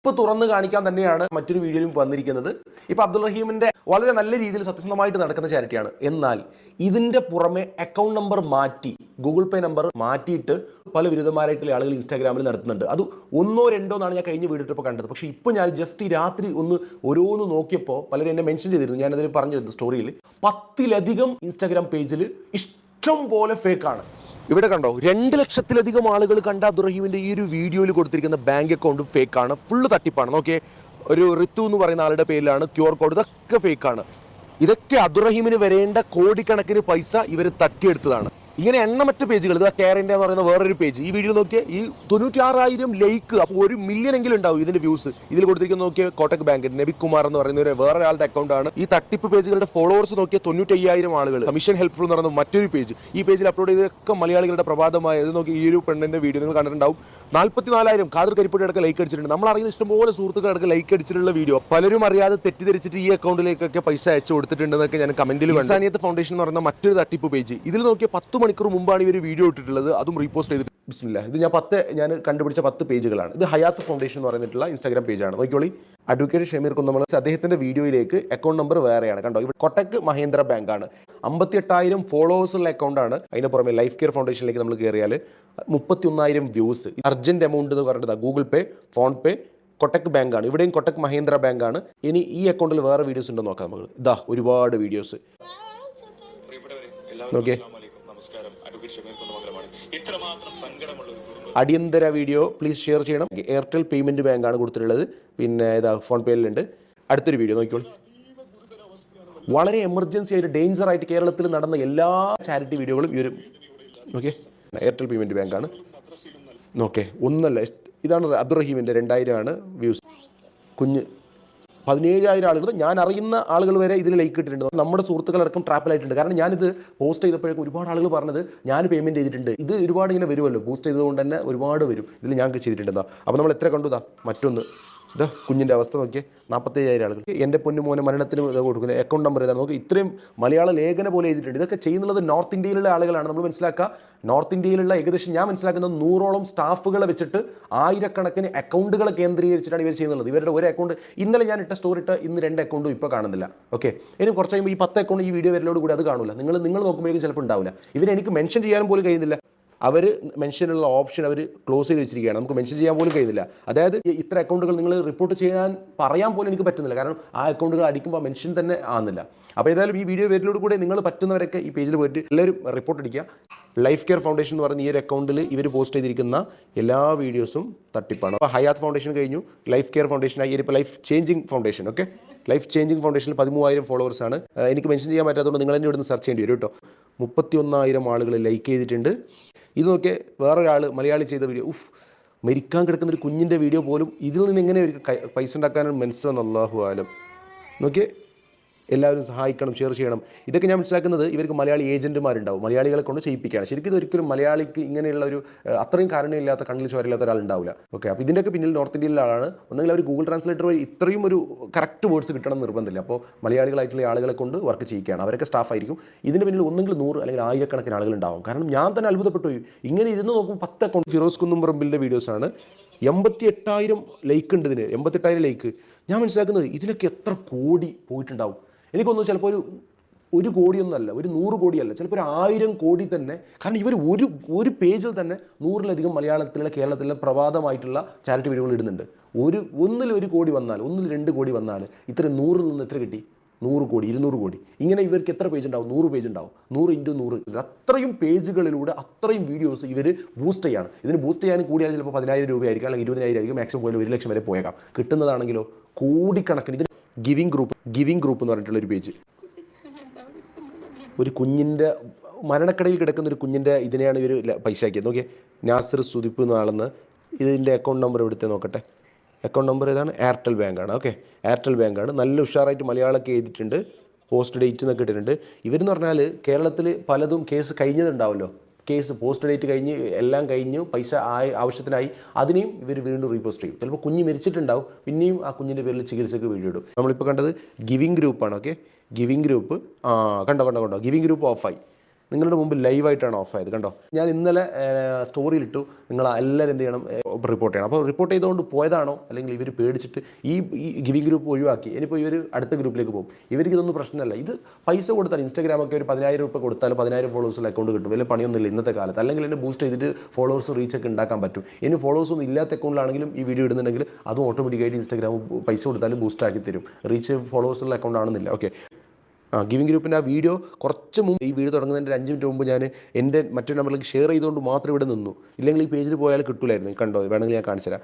ഇപ്പൊ തുറന്നു കാണിക്കാൻ തന്നെയാണ് മറ്റൊരു വീഡിയോയിലും വന്നിരിക്കുന്നത്. ഇപ്പൊ അബ്ദുൾ റഹീമിന്റെ വളരെ നല്ല രീതിയിൽ സത്യസന്ധമായിട്ട് നടക്കുന്ന ചാരിറ്റിയാണ്. എന്നാൽ ഇതിന്റെ പുറമെ അക്കൗണ്ട് നമ്പർ മാറ്റി ഗൂഗിൾ പേ നമ്പർ മാറ്റിയിട്ട് പല വിരുദ്ധമാരായിട്ടുള്ള ആളുകൾ ഇൻസ്റ്റാഗ്രാമിൽ നടത്തുന്നുണ്ട്. അത് ഒന്നോ രണ്ടോ എന്നാണ് ഞാൻ കഴിഞ്ഞ വീഡിയോ ഇപ്പോൾ കണ്ടത്. പക്ഷേ ഇപ്പോൾ ഞാൻ ജസ്റ്റ് ഈ രാത്രി ഒന്ന് ഓരോന്ന് നോക്കിയപ്പോൾ പലരും എന്നെ മെൻഷൻ ചെയ്തിരുന്നു. ഞാനതിൽ പറഞ്ഞിരുന്നു സ്റ്റോറിയിൽ പത്തിലധികം ഇൻസ്റ്റാഗ്രാം പേജിൽ ഇഷ്ടം പോലെ ഫേക്കാണ് ഇവിടെ കണ്ടോ രണ്ട് ലക്ഷത്തിലധികം ആളുകൾ കണ്ട അബ്ദുറഹീമിന്റെ ഈ ഒരു വീഡിയോയിൽ കൊടുത്തിരിക്കുന്ന ബാങ്ക് അക്കൗണ്ട് ഫേക്ക് ആണ് ഫുള്ള് തട്ടിപ്പാണ്. നോക്കിയേ ഒരു ഋതു എന്ന് പറയുന്ന ആളുടെ പേരിലാണ് ക്യു ആർ കോഡ്. ഇതൊക്കെ ഫേക്ക് ആണ് ഇതൊക്കെ അബ്ദുറഹീമിന് വരേണ്ട കോടിക്കണക്കിന് പൈസ ഇവർ തട്ടിയെടുത്തതാണ്. ഇങ്ങനെ എണ്ണമറ്റ പേജുകൾ ഇത് കേരള എന്ന് പറയുന്ന വേറൊരു പേജ് ഈ വീഡിയോ നോക്കിയാൽ ഈ തൊണ്ണൂറ്റാറായിരം ലൈക്ക് അപ്പോൾ ഒരു മില്യൺ എങ്കിലും ഉണ്ടാവും ഇതിന്റെ വ്യൂസ് ഇതിൽ കൊടുത്തിരിക്കുന്ന നോക്കിയ കോട്ടക് ബാങ്ക് നബികുമാർ എന്ന് പറയുന്ന ഒരു വേറെ ഒരാളുടെ അക്കൗണ്ട് ആണ്. ഈ തട്ടിപ്പ് പേജുകളുടെ ഫോളോവേഴ്സ് നോക്കിയ തൊണ്ണൂറ്റയ്യായിരം ആളുകൾ കമ്മീഷൻ ഹെൽപ്ഫുൾ എന്ന് പറയുന്ന മറ്റൊരു പേജ് ഈ പേജിൽ അപ്ലോഡ് ചെയ്തൊക്കെ മലയാളികളുടെ പ്രഭാതമായ ഇത് നോക്കി ഈ ഒരു പെണ്ണിന്റെ വീഡിയോ നിങ്ങൾ കണ്ടിട്ടുണ്ടാവും. നാൽപ്പത്തിനാലായിരം കാതർ കരിപ്പൊടി അടക്കം ലൈക്ക് അടിച്ചിട്ടുണ്ട്. നമ്മൾ അറിയുന്ന ഇഷ്ടംപോലെ സുഹൃത്തുക്കൾ അടക്കം ലൈക്ക് അടിച്ചിട്ടുള്ള വീഡിയോ പലരും അറിയാതെ തെറ്റിദ്ധരിച്ചിട്ട് ഈ അക്കൗണ്ടിലേക്കൊക്കെ പൈസ അയച്ചു കൊടുത്തിട്ടുണ്ടെന്നൊക്കെ ഞാൻ കമന്റിൽ ഇൻസാനിയത്ത് ഫൗണ്ടേഷൻ എന്ന് പറയുന്ന മറ്റൊരു തട്ടിപ്പ് പേജ് ഇതിൽ നോക്കിയ പത്ത് മണിക്കൂർ മുമ്പാണ് ഇവർ വീഡിയോ ഇട്ടിട്ടുള്ളത്. അതും റീപോസ്റ്റ് ചെയ്തിട്ട്. ബിസ്മില്ല ഇത് ഞാൻ പത്ത് ഞാൻ കണ്ടുപിടിച്ച പത്ത് പേജുകളാണ്. ഇത് ഹയാത്ത് ഫൗണ്ടേഷൻ എന്ന് പറഞ്ഞിട്ടുള്ള ഇൻസ്റ്റാഗ്രാം പേജാണ് നോക്കിയോളി അഡ്വക്കേറ്റ് ഷമീർ കുന്നമല അദ്ദേഹത്തിന്റെ വീഡിയോയിലേക്ക് അക്കൗണ്ട് നമ്പർ വേറെയാണ്. കണ്ടോ? ഇവിടെ കൊട്ടക് മഹേന്ദ്ര ബാങ്ക് ആണ്. അമ്പത്തി എട്ടായിരം ഫോളോവേഴ്സ് ഉള്ള അക്കൗണ്ട് ആണ്. അതിന് പുറമെ ലൈഫ് കെയർ ഫൗണ്ടേഷനിലേക്ക് നമ്മൾ കയറിയാൽ മുപ്പത്തി ഒന്നായിരം വ്യൂസ് അർജന്റ് എമൗണ്ട് എന്ന് പറഞ്ഞിട്ട് Google Pay PhonePe Kotak bank ആണ്. ഇവിടെയും കൊട്ടക് മഹേന്ദ്ര ബാങ്ക് ആണ്. ഇനി ഈ അക്കൗണ്ടിൽ വേറെ വീഡിയോസ് ഉണ്ടോ നോക്കാം നമുക്ക് ഇതാ ഒരുപാട് വീഡിയോസ് പ്രിയപ്പെട്ടവരെ ഒരു അടിയന്തര വീഡിയോ പ്ലീസ് ഷെയർ ചെയ്യണം. എയർടെൽ പേയ്മെന്റ് ബാങ്ക് ആണ് കൊടുത്തിട്ടുള്ളത്. പിന്നെ ഇതാ ഫോൺ പേയിലുണ്ട് അടുത്തൊരു വീഡിയോ നോക്കിക്കോളൂ. വളരെ എമർജൻസി ആയിട്ട് ഡേഞ്ചർ ആയിട്ട് കേരളത്തിൽ നടന്ന എല്ലാ ചാരിറ്റി വീഡിയോകളും ഈ ഒരു ഓക്കെ എയർടെൽ പേയ്മെന്റ് ബാങ്ക് ആണ്. ഓക്കെ ഒന്നല്ല ഇതാണ് അബ്ദുറഹീമിന്റെ രണ്ടായിരം ആണ് വ്യൂസ് കുഞ്ഞ് പതിനേഴായിരം ആളുകൾ ഞാൻ അറിയുന്ന ആളുകൾ വരെ ഇതിൽ ലൈക്ക് ഇട്ടിട്ടുണ്ട്. നമ്മുടെ സുഹൃത്തുക്കളടക്കം ട്രാപ്പിലായിട്ടുണ്ട് കാരണം ഞാനിത് പോസ്റ്റ് ചെയ്തപ്പോഴേക്കും ഒരുപാട് ആളുകൾ പറഞ്ഞത് ഞാൻ പേയ്മെന്റ് ചെയ്തിട്ടുണ്ട്. ഇത് ഒരുപാട് ഇങ്ങനെ വരുമല്ലോ. ബൂസ്റ്റ് ചെയ്തതുകൊണ്ട് തന്നെ ഒരുപാട് വരും. ഇതിൽ ഞാൻ ചെയ്തിട്ടുണ്ടെന്നാ. അപ്പോൾ നമ്മൾ എത്ര കണ്ടുതാ മറ്റൊന്ന്. ഇതാ കുഞ്ഞിന്റെ അവസ്ഥ നോക്കിയേ. നാൽപ്പത്തേഴായിരം ആളുകൾ. എന്റെ പൊന്നു മോനെ മരണത്തിന് കൊടുക്കുന്നത് അക്കൗണ്ട് നമ്പർ ഏതാണ് നോക്കി ഇത്രയും മലയാള ലേഖന പോലെ എഴുതിയിട്ടുണ്ട്. ഇതൊക്കെ ചെയ്യുന്നത് നോർത്ത് ഇന്ത്യയിലുള്ള ആളുകളാണ്. നമ്മൾ മനസ്സിലാക്കുക നോർത്ത് ഇന്ത്യയിലുള്ള ഏകദേശം ഞാൻ മനസ്സിലാക്കുന്നത് നൂറോളം സ്റ്റാഫുകളെ വെച്ചിട്ട് ആയിരക്കണക്കിന് അക്കൗണ്ടുകളെ കേന്ദ്രീകരിച്ചിട്ടാണ് ഇവർ ചെയ്യുന്നത്. ഇവരുടെ ഒരു അക്കൗണ്ട് ഇന്നലെ ഞാൻ ഇട്ട സ്റ്റോറി ഇട്ട് ഇന്ന് രണ്ട് അക്കൗണ്ടും ഇപ്പോൾ കാണുന്നില്ല. ഓക്കെ ഇനി കുറച്ച് കഴിയുമ്പോൾ ഈ പത്ത് അക്കൗണ്ട് ഈ വീഡിയോ വരലോട് കൂടി അത് കാണില്ല നിങ്ങൾ നിങ്ങൾ നോക്കുമ്പോഴേക്കും ചിലപ്പോൾ ഉണ്ടാവില്ല. ഇവരെ എനിക്ക് മെൻഷൻ ചെയ്യാനും പോലും കഴിയുന്നില്ല. അവർ മെൻഷനുള്ള ഓപ്ഷൻ അവർ ക്ലോസ് ചെയ്ത് വെച്ചിരിക്കുകയാണ്. നമുക്ക് മെൻഷൻ ചെയ്യാൻ പോലും കഴിയുന്നില്ല. അതായത് ഇത്ര അക്കൗണ്ടുകൾ നിങ്ങൾ റിപ്പോർട്ട് ചെയ്യാൻ പറയാൻ പോലും എനിക്ക് പറ്റുന്നില്ല. കാരണം ആ അക്കൗണ്ടുകൾ അടിക്കുമ്പോൾ മെൻഷൻ തന്നെ ആകുന്നില്ല അപ്പോൾ ഏതായാലും ഈ വീഡിയോ വരലോട് കൂടെ നിങ്ങൾ പറ്റുന്നവരൊക്കെ ഈ പേജിൽ പോയിട്ട് എല്ലാവരും റിപ്പോർട്ട് അടിക്കുക. ലൈഫ് കെയർ ഫൗണ്ടേഷൻ എന്ന് പറയുന്ന ഈ ഒരു അക്കൗണ്ടിൽ ഇവർ പോസ്റ്റ് ചെയ്തിരിക്കുന്ന എല്ലാ വീഡിയോസും തട്ടിപ്പാണ്. അപ്പോൾ ഹയാത്ത് ഫൗണ്ടേഷൻ കഴിഞ്ഞു. ലൈഫ് കെയർ ഫൗണ്ടേഷൻ ആയി. ഇപ്പോൾ life changing foundation okay life changing ഫൗണ്ടേഷനിൽ പതിമൂവായിരം ഫോളോവേഴ്സാണ് എനിക്ക് മെൻഷൻ ചെയ്യാൻ പറ്റാത്തതുകൊണ്ട് നിങ്ങൾ തന്നെ ഇവിടുന്ന് സെർച്ച് ചെയ്യേണ്ടി വരും കേട്ടോ. മുപ്പത്തി ഒന്നായിരം ആളുകൾ ലൈക്ക് ചെയ്തിട്ടുണ്ട്. ഇത് നോക്കിയ വേറൊരാൾ മലയാളി ചെയ്ത വീഡിയോ ഉഫ് മരിക്കാൻ കിടക്കുന്ന ഒരു കുഞ്ഞിന്റെ വീഡിയോ പോലും ഇതിൽ നിന്ന് എങ്ങനെ പൈസ ഉണ്ടാക്കാനും മനസ്സിലാവുന്ന അള്ളാഹു ആലം. നോക്കിയേ എല്ലാവരും സഹായിക്കണം ഷെയർ ചെയ്യണം. ഇതൊക്കെ ഞാൻ മനസ്സിലാക്കുന്നത് ഇവർക്ക് മലയാളി ഏജന്റുമാരുണ്ടാവും മലയാളികളെ കൊണ്ട് ചെയ്യിപ്പിക്കുകയാണ്. ശരിക്കും ഇതൊരിക്കലും മലയാളിക്ക് ഇങ്ങനെയുള്ള ഒരു അത്രയും കാരണമില്ലാത്ത കണ്ണിൽ ചോരയില്ലാത്ത ഒരാൾ ഉണ്ടാവില്ല ഓക്കെ അപ്പോൾ ഇതിന്റെയൊക്കെ പിന്നിൽ നോർത്ത് ഇന്ത്യയിലെ ആളാണ്. ഒന്നെങ്കിൽ അവർ ഗൂഗിൾ ട്രാൻസ്ലേറ്റർ വഴി ഇത്രയും ഒരു കറക്റ്റ് വേർഡ്സ് കിട്ടണം നിർബന്ധമില്ല. അപ്പോൾ മലയാളികളായിട്ടുള്ള ആളുകളെ കൊണ്ട് വർക്ക് ചെയ്യിക്കുകയാണ്. അവരൊക്കെ സ്റ്റാഫായിരിക്കും ഇതിന്റെ പിന്നിൽ ഒന്നെങ്കിൽ നൂറ് അല്ലെങ്കിൽ ആയിരക്കണക്കിന് ആളുകൾ ഉണ്ടാവും കാരണം ഞാൻ തന്നെ അത്ഭുതപ്പെട്ടു ഇങ്ങനെ ഇരുന്ന് നോക്കുമ്പോൾ പത്ത് അക്കൗണ്ട് ഫിറോസ് കുന്നുംപറമ്പിലിന്റെ വീഡിയോസാണ് എൺപത്തി എട്ടായിരം ലൈക്ക് ഉണ്ട് ഇതിന്. എൺപത്തെട്ടായിരം ലൈക്ക് ഞാൻ മനസ്സിലാക്കുന്നത് ഇതിലൊക്കെ എത്ര കോടി പോയിട്ടുണ്ടാവും. എനിക്കൊന്നും ചിലപ്പോൾ ഒരു ഒരു കോടിയൊന്നല്ല ഒരു നൂറ് കോടിയല്ല ചിലപ്പോൾ ഒരു ആയിരം കോടി തന്നെ. കാരണം ഇവർ ഒരു ഒരു പേജിൽ തന്നെ നൂറിലധികം മലയാളത്തിലെ കേരളത്തിലെ പ്രവാദമായിട്ടുള്ള ചാരിറ്റി വീഡിയോകൾ ഇടുന്നുണ്ട്. ഒരു ഒന്നിൽ ഒരു കോടി വന്നാൽ ഒന്നിൽ രണ്ട് കോടി വന്നാൽ ഇത്ര നൂറിൽ നിന്ന് എത്ര കിട്ടി? നൂറ് കോടി ഇരുന്നൂറ് കോടി. ഇങ്ങനെ ഇവർക്ക് എത്ര പേജ് ഉണ്ടാവും? നൂറ് പേജ് ഉണ്ടാവും. നൂറ് ഇന്റു നൂറ്. അത്രയും പേജുകളിലൂടെ അത്രയും വീഡിയോസ് ഇവർ ബൂസ്റ്റ് ചെയ്യാണ്. ഇതിന് ബൂസ്റ്റ് ചെയ്യാൻ കൂടിയാൽ ചിലപ്പോൾ പതിനായിരം രൂപയായിരിക്കും അല്ലെങ്കിൽ ഇരുപതിനായിരം ആയിരിക്കും മാക്സിമം പോലും ഒരു ലക്ഷം വരെ പോയേക്കാം. കിട്ടുന്നതാണെങ്കിലോ? കോടിക്കണക്കിന്. ഇതിന് ഗിവിംഗ് ഗ്രൂപ്പ് ഗിവിംഗ് ഗ്രൂപ്പ് എന്ന് പറഞ്ഞിട്ടുള്ള ഒരു പേജ്. ഒരു കുഞ്ഞിന്റെ മരണക്കടയിൽ കിടക്കുന്ന ഒരു കുഞ്ഞിന്റെ ഇതിനെയാണ് ഇവർ പൈസ ആക്കിയത് നോക്കിയേ നാസർ സുദിപ്പ് എന്ന ആളെന്ന് ഇതിന്റെ അക്കൗണ്ട് നമ്പർ എടുത്ത് നോക്കട്ടെ. അക്കൗണ്ട് നമ്പർ ഏതാണ്? എയർടെൽ ബാങ്കാണ് ഓക്കെ എയർടെൽ ബാങ്കാണ് നല്ല ഉഷാറായിട്ട് മലയാളമൊക്കെ എഴുതിയിട്ടുണ്ട്. പോസ്റ്റ് ഡേറ്റ് എന്നൊക്കെ ഇട്ടിട്ടുണ്ട്. ഇവരെന്ന് പറഞ്ഞാൽ കേരളത്തിൽ പലതും കേസ് കഴിഞ്ഞതുണ്ടാവുമല്ലോ കേസ് പോസ്റ്റ് ഡേറ്റ് കഴിഞ്ഞ് എല്ലാം കഴിഞ്ഞ് പൈസ ആയി ആവശ്യത്തിനായി അതിനെയും ഇവർ വീണ്ടും റീപോസ്റ്റ് ചെയ്യും. ചിലപ്പോൾ കുഞ്ഞ് മരിച്ചിട്ടുണ്ടാവും പിന്നെയും ആ കുഞ്ഞിന്റെ പേരിൽ ചികിത്സയ്ക്ക് വീഡിയോ ഇടും. നമ്മളിപ്പോൾ കണ്ടത് ഗിവിംഗ് ഗ്രൂപ്പാണ് ഓക്കെ ഗിവിംഗ് ഗ്രൂപ്പ് കണ്ടോ കണ്ടോ കണ്ടോ? ഗിവിംഗ് ഗ്രൂപ്പ് ഓഫായി നിങ്ങളുടെ മുമ്പ് ലൈവായിട്ടാണ് ഓഫ് ആയത് കണ്ടോ? ഞാൻ ഇന്നലെ സ്റ്റോറിയിലിട്ടു നിങ്ങൾ എല്ലാവരും എന്ത് ചെയ്യണം റിപ്പോർട്ട് ചെയ്യണം. അപ്പോൾ റിപ്പോർട്ട് ചെയ്തുകൊണ്ട് പോയതാണോ? അല്ലെങ്കിൽ ഇവർ പേടിച്ചിട്ട് ഈ ഈ ഗിവിംഗ് ഗ്രൂപ്പ് ഒഴിവാക്കി. ഇനിയിപ്പോൾ ഇവർ അടുത്ത ഗ്രൂപ്പിലേക്ക് പോകും. ഇവർക്ക് ഇതൊന്നും പ്രശ്നമല്ല. ഇത് പൈസ കൊടുത്താൽ ഇൻസ്റ്റാഗ്രാമൊക്കെ ഒരു പതിനായിരം രൂപ കൊടുത്താൽ പതിനായിരം ഫോളോവേഴ്സിൽ അക്കൗണ്ട് കിട്ടും. വലിയ പണിയൊന്നുമില്ല ഇന്നത്തെ കാലത്ത്. അല്ലെങ്കിൽ എന്നെ ബൂസ്റ്റ് ചെയ്തിട്ട് ഫോളോവേഴ്സ് റീച്ച് ഒക്കെ ഉണ്ടാക്കാൻ പറ്റും. ഇനി ഫോളോവേഴ്സ് ഒന്നും ഇല്ലാത്ത അക്കൗണ്ടിലാണെങ്കിലും ഈ വീഡിയോ ഇടുന്നുണ്ടെങ്കിൽ അതും ഓട്ടോമാറ്റിക്കായിട്ട് ഇൻസ്റ്റാഗ്രാം പൈസ കൊടുത്താലും ബൂസ്റ്റ് ആക്കി തരും. റീച്ച് ഫോളോവേഴ്സുള്ള അക്കൗണ്ട് ആണെന്നില്ല. ഓക്കെ ആ ഗിവിംഗ് ഗ്രൂപ്പിന്റെ ആ വീഡിയോ കുറച്ച് മുമ്പ് ഈ വീഡിയോ തുടങ്ങുന്നതിന്റെ അഞ്ച് മിനിറ്റ് മുമ്പ് ഞാൻ എന്റെ മറ്റൊരു നമ്പറിലേക്ക് ഷെയർ ചെയ്തുകൊണ്ട് മാത്രം ഇവിടെ നിന്നു. ഇല്ലെങ്കിൽ ഈ പേജിൽ പോയാൽ കിട്ടില്ലായിരുന്നു കണ്ടോ? വേണമെങ്കിൽ ഞാൻ കാണിച്ചു തരാം.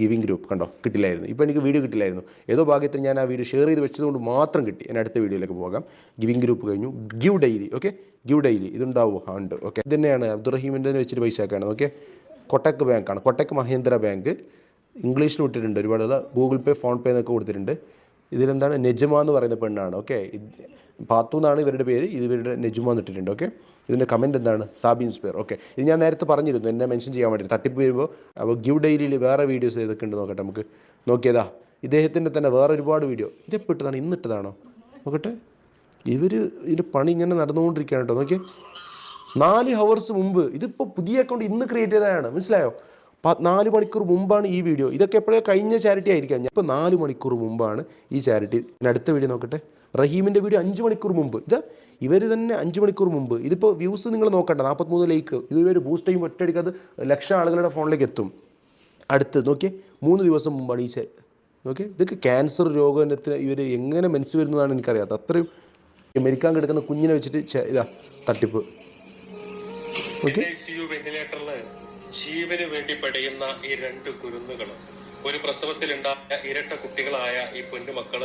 Giving group. കണ്ടോ? കിട്ടില്ലായിരുന്നു. ഇപ്പോൾ എനിക്ക് വീഡിയോ കിട്ടില്ലായിരുന്നു. ഏതോ ഭാഗ്യത്തിൽ ഞാൻ ആ വീഡിയോ ഷെയർ ചെയ്ത് വെച്ചതുകൊണ്ട് മാത്രം കിട്ടി. എന്റെ അടുത്ത വീഡിയോയിലേക്ക് പോകാം. ഗിവിംഗ് ഗ്രൂപ്പ് കഴിഞ്ഞു. Give daily. Okay? Give daily. ഇതുണ്ടാവുമോ ഉണ്ട്. ഓക്കെ. ഇത് അബ്ദുറഹീമിന്റെ വെച്ചിട്ട് പൈസ ആക്കാണ്. ഓക്കെ? കൊട്ടക്ക് ബാങ്കാണ്. കൊട്ടക് മഹേന്ദ്ര ബാങ്ക്. ഇംഗ്ലീഷിൽ വിട്ടിട്ടുണ്ട്. ഒരുപാട് ഗൂഗിൾ പേ ഫോൺ പേ എന്നൊക്കെ കൊടുത്തിട്ടുണ്ട്. ഇതിലെന്താണ്? നെജമ എന്ന് പറയുന്ന പെണ്ണാണ്. ഓക്കെ? പാത്തു എന്നാണ് ഇവരുടെ പേര്. ഇവരുടെ നെജുമ എന്നിട്ടിട്ടുണ്ട്. ഓക്കെ? ഇതിന്റെ കമന്റ് എന്താണ്? Sabin spare. ഓക്കെ? ഇത് ഞാൻ നേരത്തെ പറഞ്ഞിരുന്നു. എന്നെ മെൻഷൻ ചെയ്യാൻ വേണ്ടി തട്ടിപ്പ് വരുമ്പോൾ അപ്പോൾ ഗിവ് ഡെയിലിയിൽ വേറെ വീഡിയോസ് ഏതൊക്കെ ഉണ്ട് നോക്കട്ടെ നമുക്ക്. നോക്കിയതാ. ഇദ്ദേഹത്തിന്റെ തന്നെ വേറെ ഒരുപാട് വീഡിയോ ഇതെപ്പോൾ ഇട്ടതാണ്? ഇന്നിട്ടതാണോ? നോക്കട്ടെ. ഇവർ ഇതിന്റെ പണി ഇങ്ങനെ നടന്നുകൊണ്ടിരിക്കുകയാണ് കേട്ടോ. നോക്കിയേ. നാല് ഹവേഴ്സ് മുമ്പ് ഇതിപ്പോൾ പുതിയ അക്കൗണ്ട് ഇന്ന് ക്രിയേറ്റ് ചെയ്തതാണ്. മനസ്സിലായോ? നാല് മണിക്കൂർ മുമ്പാണ് ഈ വീഡിയോ. ഇതൊക്കെ എപ്പോഴേ? കഴിഞ്ഞ ചാരിറ്റി ആയിരിക്കാം. ഞാൻ ഇപ്പോൾ നാല് മണിക്കൂർ മുമ്പാണ് ഈ ചാരിറ്റി. ഞാൻ അടുത്ത വീഡിയോ നോക്കട്ടെ. റഹീമിന്റെ വീഡിയോ അഞ്ച് മണിക്കൂർ മുമ്പ്. ഇത് ഇവർ തന്നെ അഞ്ച് മണിക്കൂർ മുമ്പ്. ഇതിപ്പോൾ വ്യൂസ് നിങ്ങൾ നോക്കണ്ട. നാൽപ്പത്തിമൂന്ന് ലൈക്ക് ഇത് ഇവർ ബൂസ്റ്റ് ചെയ്യുമ്പോൾ ഒറ്റയടിക്ക് അത് ലക്ഷം ആളുകളുടെ ഫോണിലേക്ക് എത്തും. അടുത്ത് നോക്കിയേ മൂന്ന് ദിവസം മുമ്പാണ് ഈ ഓക്കെ ഇതൊക്കെ ക്യാൻസർ രോഗത്തിന് ഇവർ എങ്ങനെ മനസ്സ് വരുന്നതാണ് എനിക്കറിയാത്ത. അത്രയും അമേരിക്കാൻ കിടക്കുന്ന കുഞ്ഞിനെ വെച്ചിട്ട് ഇതാ തട്ടിപ്പ്. ഓക്കെ ജീവന് വേണ്ടി പടയുന്ന ഈ രണ്ട് കുരുന്നുകൾ ഒരു പ്രസവത്തിലുണ്ടായ ഇരട്ട കുട്ടികളായ ഈ പൊന്നുമക്കൾ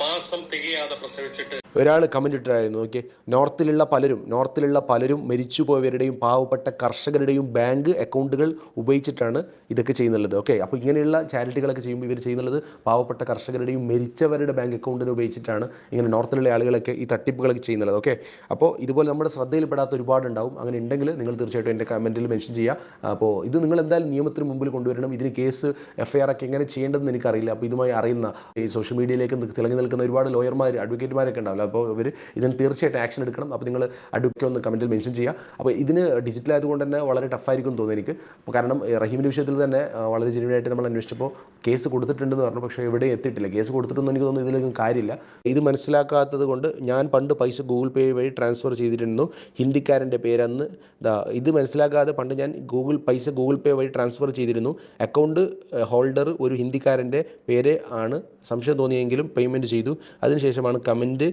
മാസം തികയാതെ പ്രസവിച്ചിട്ട് ഒരാൾ കമന്റ് ഇട്ടായിരുന്നു ഓക്കെ നോർത്തിലുള്ള പലരും നോർത്തിലുള്ള പലരും മരിച്ചു പോയവരുടെയും പാവപ്പെട്ട കർഷകരുടെയും ബാങ്ക് അക്കൗണ്ടുകൾ ഉപയോഗിച്ചിട്ടാണ് ഇതൊക്കെ ചെയ്യുന്നുള്ളത് ഓക്കെ അപ്പോൾ ഇങ്ങനെയുള്ള ചാരിറ്റികളൊക്കെ ചെയ്യുമ്പോൾ ഇവർ ചെയ്യുന്നുള്ളത് പാവപ്പെട്ട കർഷകരുടെയും മരിച്ചവരുടെ ബാങ്ക് അക്കൗണ്ടിനെ ഉപയോഗിച്ചിട്ടാണ് ഇങ്ങനെ നോർത്തിലുള്ള ആളുകളൊക്കെ ഈ തട്ടിപ്പുകളൊക്കെ ചെയ്യുന്നത് ഓക്കെ അപ്പോൾ ഇതുപോലെ നമ്മുടെ ശ്രദ്ധയിൽപ്പെടാത്ത ഒരുപാടുണ്ടാവും അങ്ങനെ ഉണ്ടെങ്കിൽ നിങ്ങൾ തീർച്ചയായിട്ടും എന്റെ കമന്റിൽ മെൻഷൻ ചെയ്യുക അപ്പോൾ ഇത് നിങ്ങൾ എന്തായാലും നിയമത്തിന് മുമ്പിൽ കൊണ്ടുവരണം. ഇതിന് കേസ് എഫ് ഒക്കെ എങ്ങനെ ചെയ്യേണ്ടതെന്ന് എനിക്കറിയില്ല. അപ്പോൾ ഇതുമായി അറിയുന്ന ഈ സോഷ്യൽ മീഡിയയിലേക്ക് തിളങ്ങി നിൽക്കുന്ന ഒരുപാട് ലോയർമാർ അഡ്വക്കേറ്റുമാരൊക്കെ ഉണ്ടാവില്ല അപ്പോൾ ഇവർ ഇതിന് തീർച്ചയായിട്ടും ആക്ഷൻ എടുക്കണം. അപ്പോൾ നിങ്ങൾ അടുക്കി ഒന്ന് കമന്റിൽ മെൻഷൻ ചെയ്യുക. അപ്പോൾ ഇതിന് ഡിജിറ്റൽ ആയതുകൊണ്ട് തന്നെ വളരെ ടഫായിരിക്കും തോന്നുന്നു എനിക്ക്. അപ്പോൾ കാരണം റഹീമിന്റെ വിഷയത്തിൽ തന്നെ വളരെ ജെനുവിനായിട്ട് നമ്മൾ അന്വേഷിച്ചപ്പോൾ കേസ് കൊടുത്തിട്ടുണ്ടെന്ന് പറഞ്ഞു. പക്ഷേ ഇവിടെ എത്തിയിട്ടില്ല. കേസ് കൊടുത്തിട്ടൊന്നും എനിക്ക് തോന്നുന്നു ഇതിലൊന്നും കാര്യമില്ല. ഇത് മനസ്സിലാക്കാത്തത് കൊണ്ട് ഞാൻ പണ്ട് പൈസ ഗൂഗിൾ പേ വഴി ട്രാൻസ്ഫർ ചെയ്തിരുന്നു. ഹിന്ദിക്കാരന്റെ പേരന്ന്. ഇത് മനസ്സിലാക്കാതെ പണ്ട് ഞാൻ ഗൂഗിൾ പൈസ ഗൂഗിൾ പേ വഴി ട്രാൻസ്ഫർ ചെയ്തിരുന്നു. അക്കൗണ്ട് ഹോൾഡർ ഒരു ഹിന്ദിക്കാരന്റെ പേര് ആണ് സംശയം തോന്നിയെങ്കിലും പേയ്മെന്റ് ചെയ്തു. അതിനുശേഷമാണ് കമന്റ്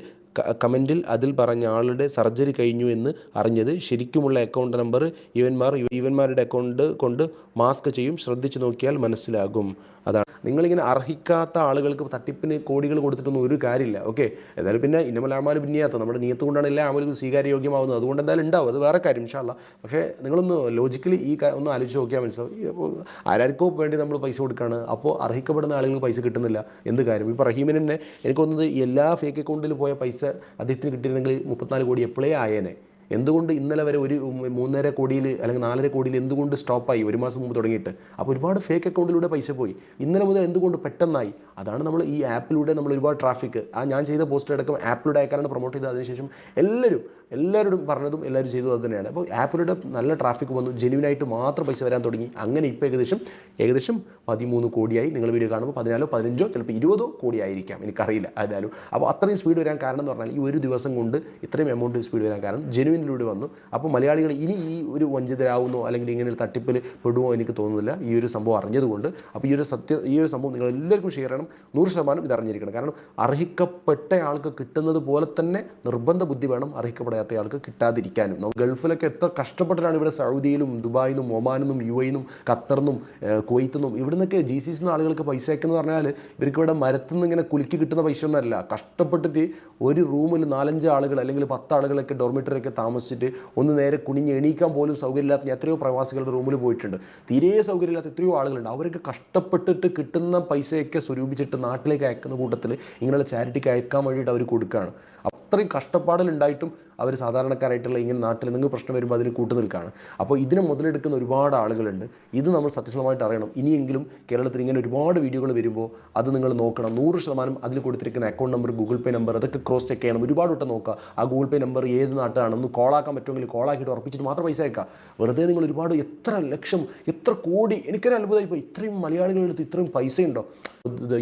കമന്റിൽ അതിൽ പറഞ്ഞ ആളുടെ സർജറി കഴിഞ്ഞു എന്ന് അറിഞ്ഞത് ശരിക്കുമുള്ള അക്കൗണ്ട് നമ്പർ ഇവന്മാർ ഇവന്മാരുടെ അക്കൗണ്ട് കൊണ്ട് മാസ്ക് ചെയ്യും. ശ്രദ്ധിച്ചു നോക്കിയാൽ മനസ്സിലാകും. അതാണ്. നിങ്ങളിങ്ങനെ അർഹിക്കാത്ത ആളുകൾക്ക് തട്ടിപ്പിന് കോടികൾ കൊടുത്തിട്ടൊന്നും ഒരു കാര്യമില്ല ഓക്കെ? ഏതായാലും പിന്നെ ഇന്നമലാമാൽ പിന്നെയാത്ത നമ്മുടെ നിയത്ത് കൊണ്ടാണ് എല്ലാ ആമലും സ്വീകാര്യയോഗ്യമാവുന്നത്. അതുകൊണ്ട് എന്തായാലും ഉണ്ടാവും. അത് വേറെ കാര്യം ഇൻഷാല്ല പക്ഷേ നിങ്ങളൊന്ന് ലോജിക്കലി ഈ ഒന്ന് ആലോചിച്ച് നോക്കിയാൽ മനസ്സിലാവും. ആരാർക്കോ വേണ്ടി നമ്മൾ പൈസ കൊടുക്കുകയാണ് അപ്പോൾ അർഹിക്കപ്പെടുന്ന ആളുകൾക്ക് പൈസ കിട്ടുന്നില്ല. എന്ത് കാര്യം? ഇപ്പോൾ റഹീമിന് തന്നെ എനിക്ക് തോന്നുന്നത് എല്ലാ ഫേക്ക് അക്കൗണ്ടിൽ പോയ പൈസ അദ്ദേഹത്തിന് കിട്ടിയിരുന്നെങ്കിൽ മുപ്പത്തിനാല് കോടി എപ്പോഴേ ആയേനെ? എന്തുകൊണ്ട് ഇന്നലെ വരെ ഒരു മൂന്നര കോടിയിൽ അല്ലെങ്കിൽ നാലര കോടിയിൽ എന്തുകൊണ്ട് സ്റ്റോപ്പായി? ഒരു മാസം മുമ്പ് തുടങ്ങിയിട്ട്. അപ്പോൾ ഒരുപാട് ഫേക്ക് അക്കൗണ്ടിലൂടെ പൈസ പോയി. ഇന്നലെ മുതൽ എന്തുകൊണ്ട് പെട്ടെന്നായി? അതാണ് നമ്മൾ ഈ ആപ്പിലൂടെ നമ്മൾ ഒരുപാട് ട്രാഫിക് ആ ഞാൻ ചെയ്ത പോസ്റ്റ് അടക്കം ആപ്പിലൂടെ അയക്കാനാണ് പ്രൊമോട്ട് ചെയ്തത്. അതിനുശേഷം എല്ലാവരും എല്ലാവരോടും പറഞ്ഞതും എല്ലാവരും ചെയ്തു അത് തന്നെയാണ്. അപ്പോൾ ആപ്പിലൂടെ നല്ല ട്രാഫിക് വന്നു. ജെനുവിനായിട്ട് മാത്രം പൈസ വരാൻ തുടങ്ങി. അങ്ങനെ ഇപ്പോൾ ഏകദേശം ഏകദേശം പതിമൂന്ന് കോടിയായി നിങ്ങൾ വീഡിയോ കാണുമ്പോൾ പതിനാലോ പതിനഞ്ചോ ചിലപ്പോൾ ഇരുപതോ കോടിയായിരിക്കാം. എനിക്കറിയില്ല ഏതായാലും. അപ്പോൾ അത്രയും സ്പീഡ് വരാൻ കാരണം എന്ന് പറഞ്ഞാൽ ഈ ഒരു ദിവസം കൊണ്ട് ഇത്രയും എമൗണ്ട് സ്പീഡ് വരാൻ കാരണം ജെനുവിനിലൂടെ വന്നു. അപ്പോൾ മലയാളികൾ ഇനി ഈ ഒരു വഞ്ചിതരാകുന്നോ അല്ലെങ്കിൽ ഇങ്ങനെ ഒരു തട്ടിപ്പിൽ പെടുമോ എനിക്ക് തോന്നുന്നില്ല. ഈ ഒരു സംഭവം അറിഞ്ഞതുകൊണ്ട്. അപ്പോൾ ഈ ഒരു സത്യ ഈ ഒരു സംഭവം നിങ്ങൾ എല്ലാവർക്കും ഷെയർ ചെയ്യണം. നൂറ് ശതമാനം ഇത് അറിഞ്ഞിരിക്കണം. കാരണം അർഹിക്കപ്പെട്ട ആൾക്ക് കിട്ടുന്നത് പോലെ തന്നെ നിർബന്ധ ബുദ്ധി വേണം അർഹിക്കപ്പെടാത്ത ആൾക്ക് കിട്ടാതിരിക്കാനും. ഗൾഫിലൊക്കെ എത്ര കഷ്ടപ്പെട്ടിട്ടാണ് ഇവിടെ സൗദിയിലും ദുബായിന്നും ഒമാനെന്നും യു എന്നും നിന്നും ഖത്തറിനും കുവൈത്തിൽ നിന്നും ഇവിടെ നിന്നൊക്കെ ജി സി സിന്ന് ആളുകൾക്ക് പൈസ എന്ന് പറഞ്ഞാൽ ഇവർക്ക് ഇവിടെ മരത്തുനിന്ന് ഇങ്ങനെ കുലുക്കി കിട്ടുന്ന പൈസ ഒന്നുമല്ല കഷ്ടപ്പെട്ടിട്ട് ഒരു റൂമിൽ നാലഞ്ച് ആളുകൾ അല്ലെങ്കിൽ പത്ത് ആളുകളൊക്കെ ഡോർമിറ്ററിയൊക്കെ താമസിച്ചിട്ട് ഒന്ന് നേരെ കുനിഞ്ഞ് എണീക്കാൻ പോലും സൗകര്യമില്ലാത്ത എത്രയോ പ്രവാസികളുടെ റൂമിൽ പോയിട്ടുണ്ട്. തീരെ സൗകര്യമില്ലാത്ത എത്രയോ ആളുകളുണ്ട്. അവരൊക്കെ കഷ്ടപ്പെട്ടിട്ട് കിട്ടുന്ന പൈസയൊക്കെ സ്വരൂപിച്ചിട്ട് നാട്ടിലേക്ക് അയക്കുന്ന കൂട്ടത്തിൽ ഇങ്ങനെയുള്ള ചാരിറ്റിക്ക് അയക്കാൻ വേണ്ടിയിട്ട് അവർ കൊടുക്കുകയാണ് അത്രയും കഷ്ടപ്പാടിലുണ്ടായിട്ടും അവർ സാധാരണക്കാരായിട്ടുള്ള ഇങ്ങനെ നാട്ടിൽ എന്തെങ്കിലും പ്രശ്നം വരുമ്പോൾ അതിന് കൂട്ടു നിൽക്കുകയാണ് അപ്പോൾ ഇതിനെ മുതലെടുക്കുന്ന ഒരുപാട് ആളുകളുണ്ട്. ഇത് നമ്മൾ സത്യസന്ധമായിട്ട് അറിയണം. ഇനിയെങ്കിലും കേരളത്തിൽ ഇങ്ങനെ ഒരുപാട് വീഡിയോകൾ വരുമ്പോൾ അത് നിങ്ങൾ നോക്കണം. നൂറ് ശതമാനം അതിൽ കൊടുത്തിരിക്കുന്ന account number Google Pay number അതൊക്കെ ക്രോസ് ചെക്ക് ചെയ്യണം. ഒരുപാട് വട്ടം നോക്കുക. ആ ഗൂഗിൾ പേ നമ്പർ ഏത് നാട്ടാണെന്ന് കോളാക്കാൻ പറ്റുമെങ്കിൽ കോളാക്കിയിട്ട് ഉറപ്പിച്ചിട്ട് മാത്രം പൈസ അയക്കുക. വെറുതെ നിങ്ങൾ ഒരുപാട് എത്ര ലക്ഷം എത്ര കോടി എനിക്കൊരു അത്ഭുതമായി ഇപ്പോൾ ഇത്രയും മലയാളികളുടെ അടുത്ത് ഇത്രയും പൈസ ഉണ്ടോ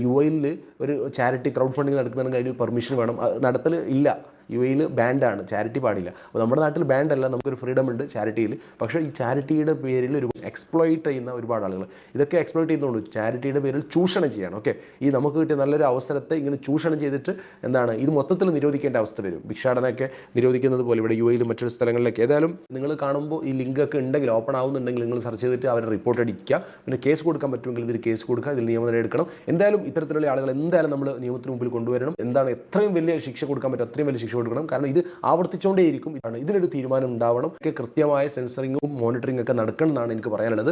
യു എയിൽ ഒരു ചാരിറ്റി ക്രൗഡ് ഫണ്ടിങ് നടക്കുന്നതിന് അതിന് പെർമിഷൻ വേണം. നടത്തൽ ഇല്ല. യു എയിൽ ബാൻഡാണ് ചാരിറ്റി പാടില്ല. അപ്പോൾ നമ്മുടെ നാട്ടിൽ ബാൻഡല്ല നമുക്കൊരു ഫ്രീഡം ഉണ്ട് ചാരിറ്റിയിൽ. പക്ഷേ ഈ ചാരിറ്റിയുടെ പേരിൽ ഒരു എക്സ്പ്ലോയിറ്റ് ചെയ്യുന്ന ഒരുപാട് ആളുകൾ. ഇതൊക്കെ എക്സ്പ്ലോയിറ്റ് ചെയ്യുന്നുള്ളൂ ചാരിറ്റിയുടെ പേരിൽ ചൂഷണം ചെയ്യണം ഓക്കെ ഈ നമുക്ക് കിട്ടിയ നല്ലൊരു അവസരത്തെ ഇങ്ങനെ ചൂഷണം ചെയ്തിട്ട് എന്താണ് ഇത് മൊത്തത്തിൽ നിരോധിക്കേണ്ട അവസ്ഥ വരും. ഭിക്ഷാടനമൊക്കെ നിരോധിക്കുന്നത് പോലെ ഇവിടെ യു എയിലും മറ്റൊരു സ്ഥലങ്ങളിലൊക്കെ. ഏതായാലും നിങ്ങൾ കാണുമ്പോൾ ഈ ലിങ്ക് ഒക്കെ ഉണ്ടെങ്കിൽ ഓപ്പൺ ആവുന്നുണ്ടെങ്കിൽ നിങ്ങൾ സെർച്ച് ചെയ്തിട്ട് അവരെ റിപ്പോർട്ട് അടിക്കുക. പിന്നെ കേസ് കൊടുക്കാൻ പറ്റുമെങ്കിൽ ഇതിൽ കേസ് കൊടുക്കുക ഇതിൽ നിയമനം എടുക്കണം. എന്തായാലും ഇത്തരത്തിലുള്ള ആളുകൾ എന്തായാലും നമ്മൾ നിയമത്തിന് മുമ്പിൽ കൊണ്ടുവരണം. എന്താണ് എത്രയും വലിയ ശിക്ഷ കൊടുക്കാൻ പറ്റും അത്രയും വലിയ ശിക്ഷ കൊടുക്കണം കാരണം ഇത് ആവർത്തിച്ചുകൊണ്ടേയിരിക്കും ഇതാണ് ഇതിനൊരു തീരുമാനം ഉണ്ടാവണം. ഒക്കെ കൃത്യമായ സെൻസറിങ്ങും മോണിറ്ററിംഗ് ഒക്കെ നടക്കണം എന്നാണ് എനിക്ക് പറയാനുള്ളത്.